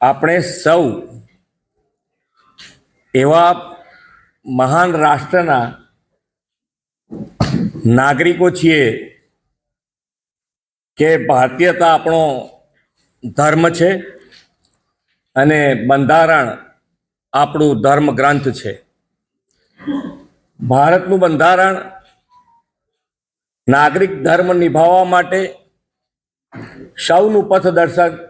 આપણે સૌ એવા મહાન રાષ્ટ્રના નાગરિકો છીએ કે ભારતીયતા આપણો ધર્મ છે અને બંધારણ આપણું ધર્મ ગ્રંથ છે. ભારતનું બંધારણ નાગરિક ધર્મ નિભાવવા માટે સૌનું પથદર્શક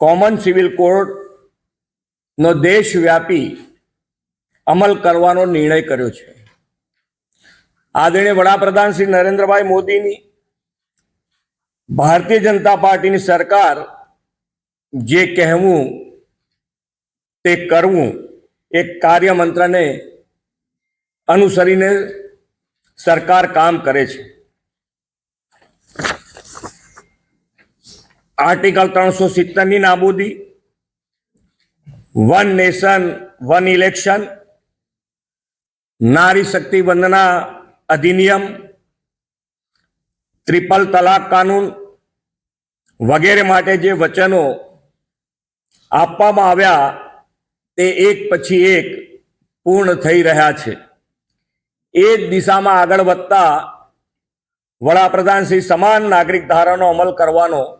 કોમન સિવિલ કોડનો દેશવ્યાપી અમલ કરવાનો નિર્ણય કર્યો છે. આદરણીય વડાપ્રધાન શ્રી નરેન્દ્રભાઈ મોદીની ભારતીય જનતા પાર્ટીની સરકાર જે કહેવું તે કરવું એક કાર્યમંત્રને અનુસરીને સરકાર કામ કરે છે. આર્ટિકલ ત્રણસો સિત્તેરની નાબૂદી, વન નેશન, વન ઇલેક્શન, નારી શક્તિ વંદના અધિનિયમ ટ્રિપલ તલાક કાનૂન વગેરે માટે જે વચનો આપવામાં આવ્યા તે એક પછી એક પૂર્ણ થઈ રહ્યા છે. એ જ દિશામાં આગળ વધતા વડાપ્રધાન શ્રી સમાન નાગરિક ધારાનો અમલ કરવાનો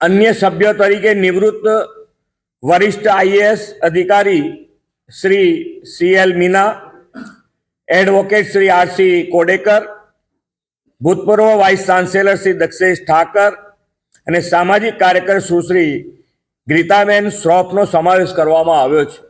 અન્ય સભ્યો તરીકે નિવૃત્ત વરિષ્ઠ આઈએએસ અધિકારી Shri C L Meena, advocate Shri R C Kodekar, ભૂતપૂર્વ વાઇસ ચાન્સેલર શ્રી દક્ષેશ ઠાકર અને સામાજિક કાર્યકર સુશ્રી ગ્રીતાબેન શ્રોફનો સમાવેશ કરવામાં આવ્યો છે.